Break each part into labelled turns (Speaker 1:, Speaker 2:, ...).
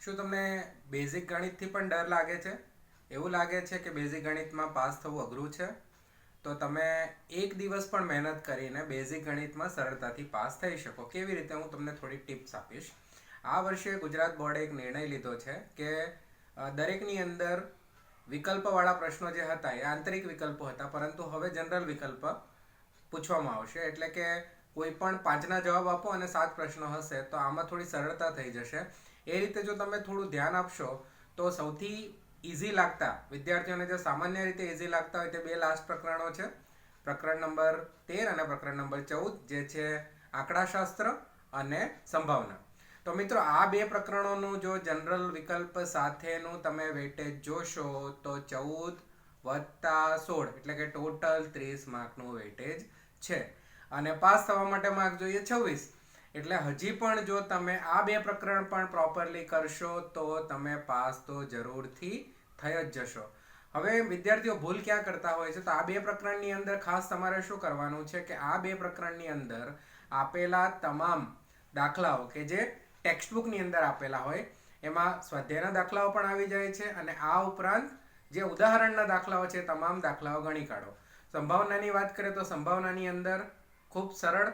Speaker 1: શું તમને બેઝિક ગણિતથી પણ ડર લાગે છે? એવું લાગે છે કે બેઝિક ગણિતમાં પાસ થવું અઘરું છે? તો તમે એક દિવસ પણ મહેનત કરીને બેઝિક ગણિતમાં સરળતાથી પાસ થઈ શકો. કેવી રીતે? હું તમને થોડી ટિપ્સ આપીશ. આ વર્ષે ગુજરાત બોર્ડે એક નિર્ણય લીધો છે કે દરેકની અંદર વિકલ્પવાળા પ્રશ્નો જે હતા એ આંતરિક વિકલ્પો હતા, પરંતુ હવે જનરલ વિકલ્પ પૂછવામાં આવશે. એટલે કે કોઈ પણ પાંચના જવાબ આપો અને સાત પ્રશ્નો હશે, તો આમાં થોડી સરળતા થઈ જશે. એ રીતે જો તમે થોડું ધ્યાન આપશો, તો સૌથી ઇઝી લાગતા, વિદ્યાર્થીઓને જે સામાન્ય રીતે ઇઝી લાગતા હોય તે બે લાસ્ટ પ્રકરણો છે. પ્રકરણ નંબર તેર અને પ્રકરણ નંબર ચૌદ, જે છે આંકડાશાસ્ત્ર અને સંભાવના. તો મિત્રો, આ બે પ્રકરણોનું જો જનરલ વિકલ્પ સાથેનું તમે વેટેજ જોશો, તો ચૌદ વત્તા સોળ, એટલે કે ટોટલ ત્રીસ માર્કનું વેટેજ છે. અને પાસ થવા માટે માર્ક જોઈએ છવ્વીસ. એટલે હજી પણ જો તમે આ બે પ્રકરણ પણ પ્રોપરલી કરશો, તો તમે પાસ તો જરૂરથી થઈ જ જશો. હવે વિદ્યાર્થીઓ ભૂલ ક્યાં કરતા હોય છે? તો આ બે પ્રકરણની અંદર ખાસ તમારે શું કરવાનું છે કે આ બે પ્રકરણની અંદર આપેલા તમામ દાખલાઓ કે જે ટેક્સ્ટબુકની અંદર આપેલા હોય, એમાં સ્વાધ્યાયના દાખલાઓ પણ આવી જાય છે અને આ ઉપરાંત જે ઉદાહરણના દાખલાઓ છે તમામ દાખલાઓ ગણી કાઢો. સંભાવનાની વાત કરીએ તો સંભાવનાની અંદર ખૂબ સરળ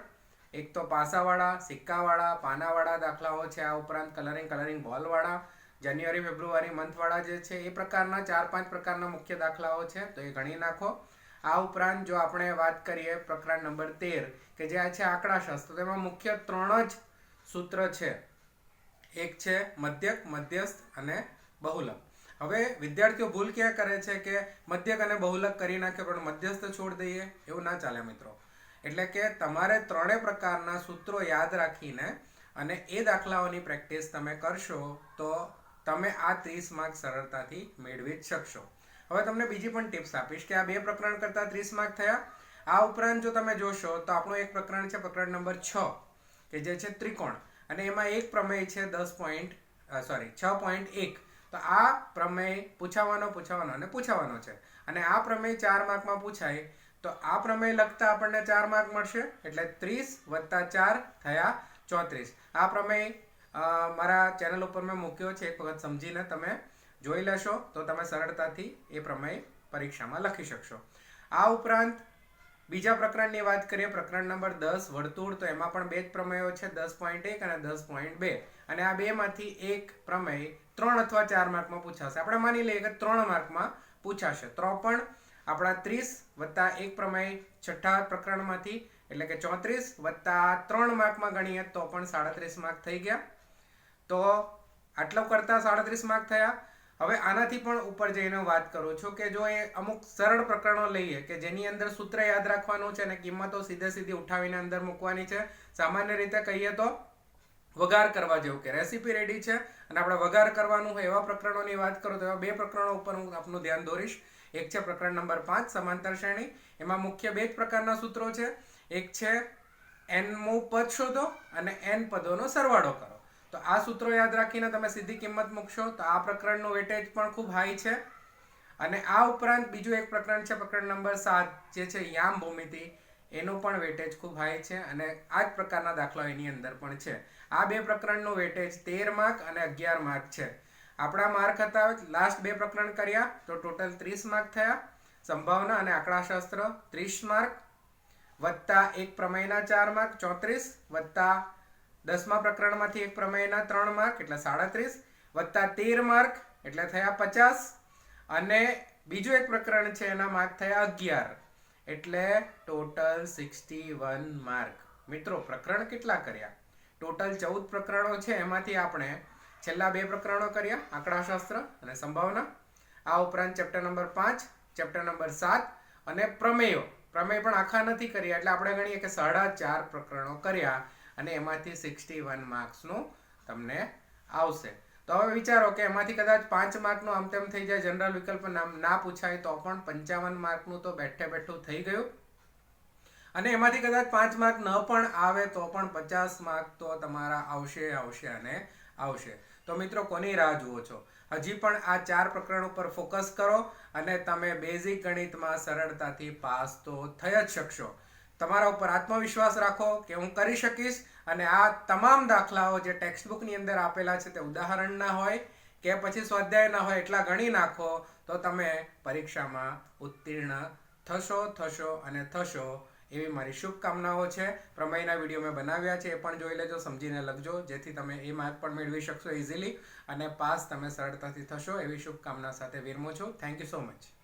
Speaker 1: એક તો પાસાવાળા, સિક્કાવાળા, પાનાવાળા દાખલાઓ છે આ ઉપરાંત કલરિંગ કલરિંગ બોલવાળા જાન્યુઆરી ફેબ્રુઆરી મંથવાળા જે છે એ પ્રકારના ચાર પાંચ પ્રકારના મુખ્ય દાખલાઓ છે, તો એ ગણી નાખો. આ ઉપરાંત જો આપણે વાત કરીએ પ્રકરણ નંબર તેર, કે જે આ છે આંકડાશાસ્ત્ર તો તેમાં મુખ્ય ત્રણ જ સૂત્ર છે. એક છે મધ્યક, મધ્યસ્થ અને બહુલક. હવે વિદ્યાર્થીઓ ભૂલ ક્યાં કરે છે કે મધ્યક અને બહુલક કરી નાખે, પણ મધ્યસ્થ છોડ દઈએ? એવું ના ચાલે મિત્રો. એટલે કે તમારે ત્રણેય પ્રકારના સૂત્રો યાદ રાખીને અને એ દાખલાઓની પ્રેક્ટિસ તમે કરશો તો તમે આ ત્રીસ માર્ક સરળતાથી મેળવી જ શકશો. હવે તમને બીજી પણ ટિપ્સ આપીશ કે આ બે પ્રકરણ કરતાં ત્રીસ માર્ક થયા. આ ઉપરાંત જો તમે જોશો તો આપણું એક પ્રકરણ છે પ્રકરણ નંબર છ, કે જે છે ત્રિકોણ. અને એમાં એક પ્રમેય છે દસ પોઈન્ટ સોરી છ પોઈન્ટ એક. તો આ પ્રમેય પૂછાવાનો પૂછાવાનો અને પૂછાવાનો છે. અને આ પ્રમેય ચાર માર્કમાં પૂછાય તો આ પ્રમેય લખતા આપણને ચાર માર્ક મળશે. એટલે ત્રીસ વત્તા ચાર થયા ચોત્રીસ. આ પ્રમેય મારા ચેનલ ઉપર મેં મૂક્યો છે. એક વખત સમજીને તમે જોઈ લેશો તો તમે સરળતાથી એ પ્રમેય પરીક્ષામાં લખી શકશો. આ ઉપરાંત બીજા પ્રકરણની વાત કરીએ, પ્રકરણ નંબર દસ, વર્તુળ, તો એમાં પણ બે જ પ્રમેયો છે, દસ પોઈન્ટ એક અને દસ પોઈન્ટ બે. અને આ બેમાંથી એક પ્રમેય ત્રણ અથવા ચાર માર્કમાં પૂછાશે. આપણે માની લઈએ કે ત્રણ માર્કમાં પૂછાશે. તો પણ આપણા ત્રીસ વત્તા એક પ્રમેય છઠ્ઠા પ્રકરણમાંથી, એટલે કે ચોત્રીસ વત્તા ત્રણ માર્કમાં ગણીએ તો પણ સાડત્રીસ માર્ક થઈ ગયા. તો આટલું કરતા સાડત્રીસ માર્ક થયા. હવે આનાથી પણ ઉપર જઈને વાત કરું છું કે જો એ અમુક સરળ પ્રકરણો લઈએ કે જેની અંદર સૂત્ર યાદ રાખવાનું છે અને કિંમતો સીધે સીધી ઉઠાવીને અંદર મૂકવાની છે, સામાન્ય રીતે કહીએ તો વઘાર કરવા જેવું કે રેસીપી રેડી છે અને આપણે વઘાર કરવાનું હોય એવા પ્રકરણોની વાત કરું તો એવા બે પ્રકરણો ઉપર હું આપનું ધ્યાન દોરીશ. એક છે પ્રકરણ નંબર પાંચ, સમાંતર શ્રેણી. એમાં મુખ્ય બે જ પ્રકારના સૂત્રો છે. એક છે એન મુ પદ શોધો અને એન પદોનો સરવાળો કરો. તો આ સૂત્રો યાદ રાખીને તમે સીધી કિંમત મૂકશો તો આ પ્રકરણનું વેટેજ પણ ખૂબ હાઈ છે. અને આ ઉપરાંત બીજું એક પ્રકરણ છે, પ્રકરણ નંબર સાત, જે છે યામ ભૂમિતિ. એનું પણ વેટેજ ખૂબ હાઈ છે અને આ જ પ્રકારના દાખલાઓ એની અંદર પણ છે. આ બે પ્રકરણનું વેટેજ તેર માર્ક અને અગિયાર માર્ક છે. આપણા માર્ક હતા લાસ્ટ બે પ્રકરણ કર્યા, તો ટોટલ ત્રીસ માર્ક થયા. સંભાવના અને આંકડાશાસ્ત્ર ત્રીસ માર્ક વત્તા એક પ્રમેયના ચાર માર્ક ચોત્રીસ, વત્તા દસમા પ્રકરણમાંથી એક પ્રમેયના ત્રણ માર્ક એટલે સાડત્રીસ, વત્તા તેર માર્ક એટલે થયા પચાસ, અને બીજું એક પ્રકરણ છે, એના માર્ક થયા અગિયાર, એટલે ટોટલ સિક્સટી વન માર્ક મિત્રો, પ્રકરણ કેટલા કર્યા? ટોટલ ચૌદ પ્રકરણો છે, એમાંથી આપણે છેલ્લા બે પ્રકરણો કર્યા, આંકડાશાસ્ત્ર અને સંભાવના. આ ઉપરાંત ચેપ્ટર નંબર પાંચ ચેપ્ટર નંબર સાત અને પ્રમેયો. પ્રમેય પણ આખા નથી કર્યા, એટલે આપણે ગણીએ કે સાડા ચાર પ્રકરણો કર્યા અને એમાંથી સિક્સટી વન માર્ક્સનું તમને આવશે. તો હવે વિચારો કે એમાંથી કદાચ પાંચ માર્કનું આમ તેમ થઈ જાય જનરલ વિકલ્પ નામ ના પૂછાય, તો પણ પંચાવન માર્કનું તો બેઠે બેઠું થઈ ગયું. અને એમાંથી કદાચ પાંચ માર્ક ન પણ આવે તો પણ પચાસ માર્ક તો તમારા આવશે આવશે અને આવશે. તો મિત્રો, કોની રાહ જુઓ છો? હજી પણ આ ચાર પ્રકરણ ઉપર ફોકસ કરો અને તમે બેઝિક ગણિતમાં સરળતાથી પાસ તો થઈ જ શકશો. તમારા ઉપર આત્મવિશ્વાસ રાખો કે હું કરી શકીશ અને આ તમામ દાખલાઓ જે ટેક્સ્ટ બુકની અંદર આપેલા છે તે ઉદાહરણના હોય કે પછી સ્વાધ્યાયના હોય એટલા ગણી નાખો તો તમે પરીક્ષામાં ઉત્તીર્ણ થશો થશો અને થશો એવી મારી શુભકામનાઓ છે. પ્રમેયના વીડિયો મેં બનાવ્યા છે, એ પણ જોઈ લેજો, સમજીને લખજો, જેથી તમે એ માર્ક પણ મેળવી શકશો ઇઝીલી અને પાસ તમે સરળતાથી થશો, એવી શુભકામના સાથે વિરમું છું. Thank you so much